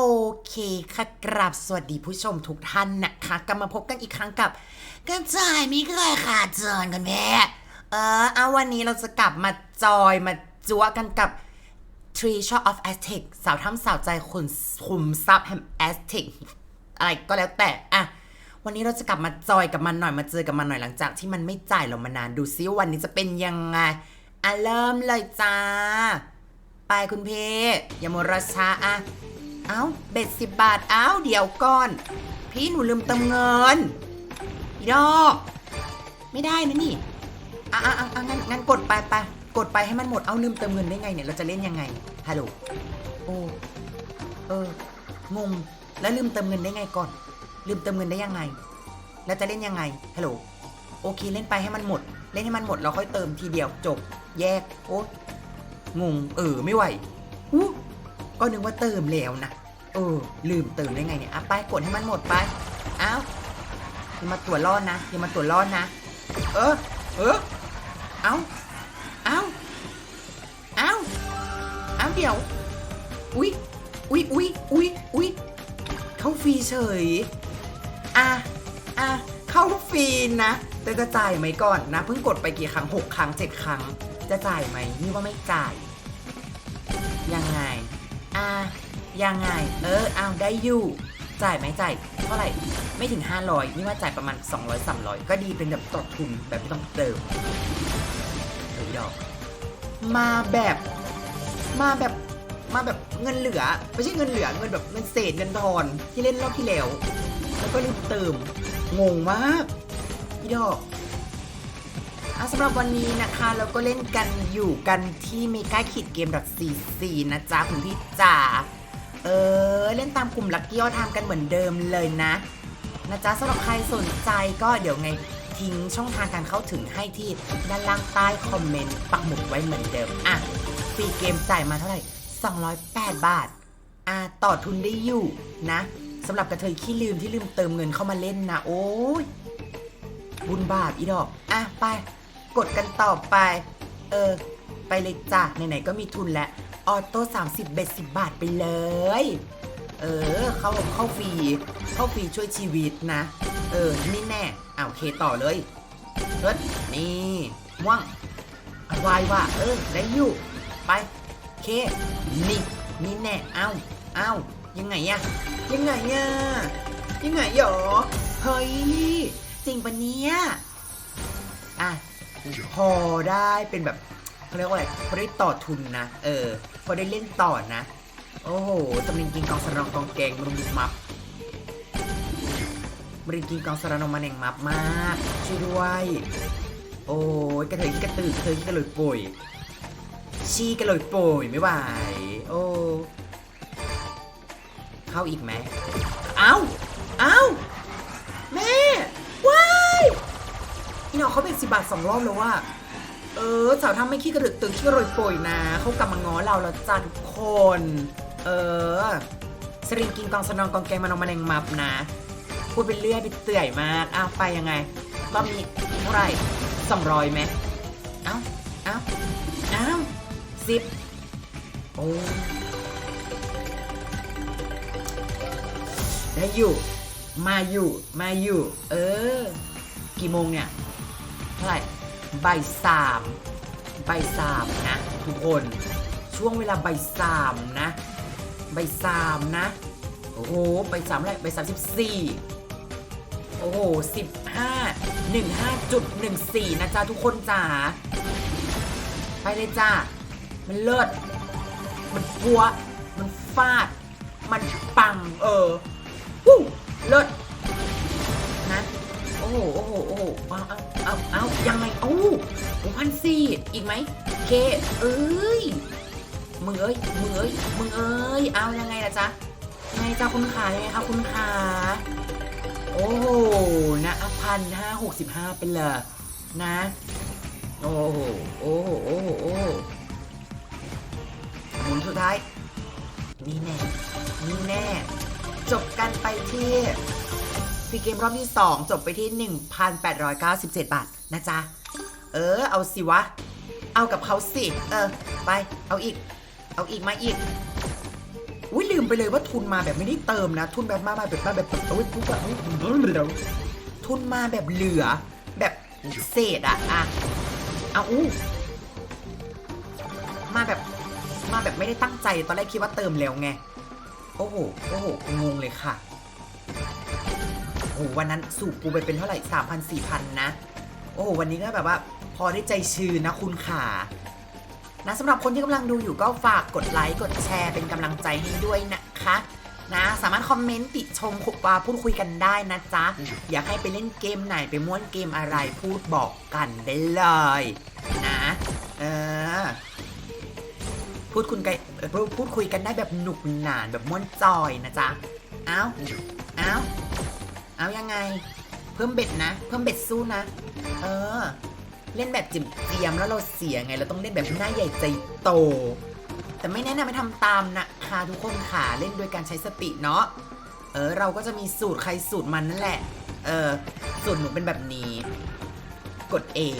โอเคค่ะกราบสวัสดีผู้ชมทุกท่านนะคะกลับมาพบกันอีกครั้งกับกระจายมิเคยขาดเจินกันแม่เออเอาวันนี้เราจะกลับมาจอยมาจัวกันกับ Treasure of Aztec สาวถ้ำสาวใจขุนขุมทรัพย์แห่ง Aztec อะไรก็แล้วแต่อะวันนี้เราจะกลับมาจอยกับมันหน่อยมาเจอกับมันหน่อยหลังจากที่มันไม่จ่ายเรามานานดูซิวันนี้จะเป็นยังไงอะเริ่มเลยจ้า ไปคุณเพอย่ามัวรช้าอะ เอ้าเบ็ดสิบบาท เอ้าเดี๋ยวก่อน พี่หนูลืมเติมเงินดอก ไม่ได้นะนี่อะอะอะงั้นงั้นกดไปไปกดไปให้มันหมดเอาลืมเติมเงินได้ไงเนี่ยเราจะเล่นยังไงฮัลโหลโอ้เอองงแล้วลืมเติมเงินได้ไงก่อน ลืมเติมเงินได้ยังไง แล้วจะเล่นยังไงฮัลโหลโอเคเล่นไปให้มันหมด เล่นให้มันหมดเราค่อยเติมทีเดียวจบ แยกโอ้งงเออไม่ไหว ก็นึกว่าเติมแล้วนะเออ ลืมเติมได้ไงเนี่ยอะไปกดให้มันหมดไปอ้าอย่ามาตัวรอดนะอย่ามาตัวรอดนะ เออ เออ เอ้าเอ้าเอ้าเอ้าเดี๋ยว อุ๊ยอุ๊ยอุ๊ยอุ๊ยอุ๊ยเข้าฟรีเฉย อะอะเข้าฟรีนะแต่จะจ่ายไหมก่อนนะเพิ่งกดไปกี่ครั้งหกครั้งเจ็ดครั้ง จะจ่ายไหมนี่ว่าไม่จ่าย ยังไง ยังไง เออเอาได้อยู่ จ่ายไหมจ่ายเท่าไหร่ ไม่ถึง 500 นี่ว่าจ่ายประมาณ 200 300 ก็ดีเป็นแบบต่อทุนแบบไม่ต้องเติมเฮ้ยดอก มาแบบ มาแบบ มาแบบเงินเหลือ ไม่ใช่เงินเหลือ เงินแบบเงินเศษเงินทอนที่เล่นรอบที่แล้ว แล้วก็รีบเติม งงมากพี่ดอกอะสำหรับวันนี้นะคะเราก็เล่นกันอยู่กันที่เมกาขีดเกม .cc นะจ๊ะคุณพี่จ๋า เออ เล่นตามกลุ่มลักกี้ออทำกันเหมือนเดิมเลยนะ นะจ๊ะสำหรับใครสนใจก็เดี๋ยวไงทิ้งช่องทางการเข้าถึงให้ที่ด้านล่างใต้คอมเมนต์ปักหมุดไว้เหมือนเดิม อะฟรีเกมจ่ายมาเท่าไหร่ 208 บาท อะต่อทุนได้อยู่นะสำหรับกระเทยขี้ลืมที่ลืมเติมเงินเข้ามาเล่นนะ โอ้ยบุญบาปอีดอก อะไป กดกันต่อไป เออ ไปเลยจ้ะไหนๆก็มีทุนแล้ว ออโต้30 เบ็ด10 บาทไปเลย เออ เข้าเข้าฟรี เข้าฟรีช่วยชีวิตนะ เออ นี่แน่อ่าโอเคต่อเลยเฮ้ยนี่ม่วงวายว่ะเออ ได้อยู่ ไป เค นี่ นี่แน่เอ้าเอ้ายังไงอะยังไงอะยังไงหรอ เฮ้ย จริงปะเนี่ยอะพอได้เป็นแบบเขาเรียกว่าอะไรพอได้ต่อทุนนะ เออ พอได้เล่นต่อนะ โอ้โหตำลิงกิงกองสรองกองแกงมรุมมับมริงกิงกองสรนองมาแหน่งมับมากช่วยด้วย โอ้ยกระเทยกระตือกระเทยกระโหลกป่วยชี้กระโหลกป่วยไม่ไหวโอ้เข้าอีกไหมเอ้าเอ้าแม่ว้ายอีหนอเขาเป็นสิบาทสองรอบแล้วว่า เออสาวทำไม่ขี้กระดึกตึงขี้โรยโปรยนะเขากลับมาง้อเราแล้วจ้าทุกคน เออสริงกิงกองสนองกองแกงมานองมาแนงมับนะ พูดเป็นเรื่อยไปเตื่อยมากอ้าวไปยังไงรอบนี้เท่าไหร่สองร้อยไหมเอ้าเอ้าเอ้าสิบโอ้ได้อยู่ มาอยู่ มาอยู่ เออ กี่โมงเนี่ย เท่าไหร่ บ่ายสามบ่ายสามนะ ทุกคนช่วงเวลาบ่ายสามนะบ่ายสามนะ โอ้โหบ่ายสามอะไรบ่ายสามสิบสี่โอ้โหสิบห้าหนึ่งห้าจุดหนึ่งสี่นะจ๊ะทุกคนจ๋าไปเลยจ้ามันเลิศมันปัว มันฟาด มันปัง เออวู้เลิศ โอ้โหโอ้โหโอ้โหเอาเอาเอาเอายังไงเอ้าโอ้พันสี่อีกไหมเคเอ้ยมึงเอ้ยมึงเอ้ยมึงเอ้ยเอายังไงล่ะจ๊ะไงจ้าคุณขายังไงคะคุณขาโอ้โหนะพันห้าหกสิบห้าเป็นเลยนะโอ้โหโอ้โหโอ้โหโอ้โหหมุนสุดท้ายนี่แน่นี่แน่ จบกันไปที่ ฟรีเกมรอบที่ 2 จบไปที่ 1,897 บาทนะจ๊ะ เออ เอาสิวะ เอากับเขาสิ เออ ไป เอาอีก เอาอีกมาอีกอุ้ยลืมไปเลยว่าทุนมาแบบไม่ได้เติมนะ ทุนแบบมาแบบมาแบบแบบอุ้ยปุ๊บอะอุ๊ยทุนมาแบบเหลือ แบบเศษอะอะเอาอู้มาแบบมาแบบไม่ได้ตั้งใจตอนแรกคิดว่าเติมแล้วไง โอ้โห โอ้โห งงเลยค่ะ โอ้โหวันนั้นสูบปูไปเป็นเท่าไหร่สามพันสี่พันนะ โอ้โหวันนี้ก็แบบว่า พอได้ใจชื้นนะคุณขานะสำหรับคนที่กำลังดูอยู่ก็ฝากกดไลค์กดแชร์เป็นกำลังใจให้ด้วยนะคะนะสามารถคอมเมนต์ติชมคุปาพูดคุยกันได้นะจ๊ะ อยากให้ไปเล่นเกมไหนไปม้วนเกมอะไรพูดบอกกันได้เลย นะ เออ พูดคุณกันพูดคุยกันได้แบบหนุกหนานแบบม่วนจอยนะจ๊ะ เอ้า เอ้า เอายังไง เพิ่มเบ็ดนะ เพิ่มเบ็ดสู้นะ เออ เล่นแบบจิ๋มเจียมแล้วเราเสียไง เราต้องเล่นแบบหน้าใหญ่ใจโต แต่ไม่แนะนำให้ทำตามนะคะทุกคนค่ะ เล่นโดยการใช้สติเนาะ เออ เราก็จะมีสูตรใครสูตรมันนั่นแหละ เออ สูตรหนูเป็นแบบนี้ กดเอง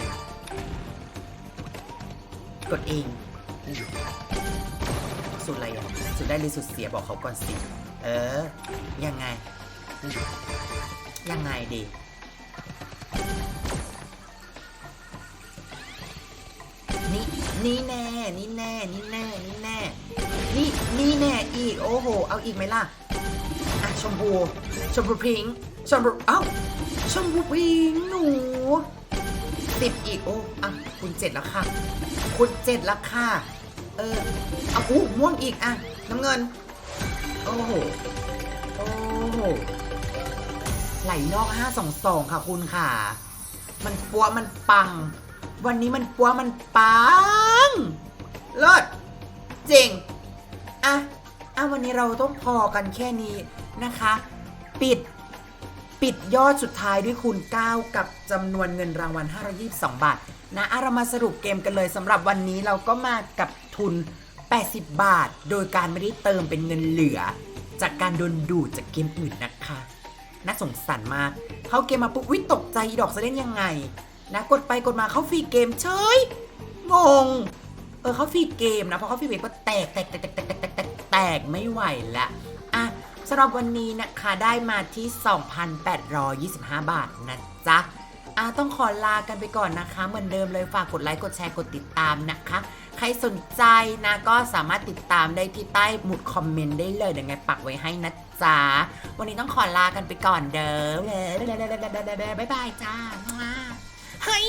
กดเอง สูตรอะไรอะ สูตรได้หรือสูตรเสียบอกเขาก่อนสิ เออ ยังไง ยังไงดี นี่นี่แน่นี่แน่นี่แน่นี่แน่นี่นี่แน่อีก โอ้โห เอาอีกไหมล่ะ อะชมพูชมพูพิงค์ชมพูเอ้าชมพูพิงค์หนูสิบอีก โอ้อะคุณเจ็ดแล้วค่ะ คุณเจ็ดแล้วค่ะ เออเอาอู้ม่วงอีกอะ น้ำเงิน โอ้โห โอ้โห ไหลนอก 522 ค่ะคุณค่ะ มันปัวมันปัง วันนี้มันปัวมันปังเลิศจริงอะอะวันนี้เราต้องพอกันแค่นี้นะคะ ปิดปิดยอดสุดท้ายด้วยคูณ 9 กับจำนวนเงินรางวัล 522 บาท นะอะเรามาสรุปเกมกันเลยสำหรับวันนี้เราก็มากับทุน 80 บาท โดยการไม่ได้เติมเป็นเงินเหลือ จากการโดนดูดจากเกมอื่นนะคะ น่าสงสารมาก เข้าเกมมาปุ๊บวิตกใจดอกจะเล่นยังไง นะกดไปกดมาเข้าฟรีเกมเฉยงง เออเขาฟรีเกมนะเพราะเขาฟรีเกมก็แตกแตกแตกแตกแตกแตกแตกแตกแตกไม่ไหวละอะสำหรับวันนี้นะคะได้มาที่ 2,825 บาทนะจ๊ะ อาต้องขอลากันไปก่อนนะคะ เหมือนเดิมเลยฝากกดไลค์กดแชร์กดติดตามนะคะ ใครสนใจนะก็สามารถติดตามได้ที่ใต้หมุดคอมเมนต์ได้เลยเดี๋ยวไงปักไว้ให้นะจ๊ะวันนี้ต้องขอลากันไปก่อนเด้อบ๊ายบายจ้าเฮ้ย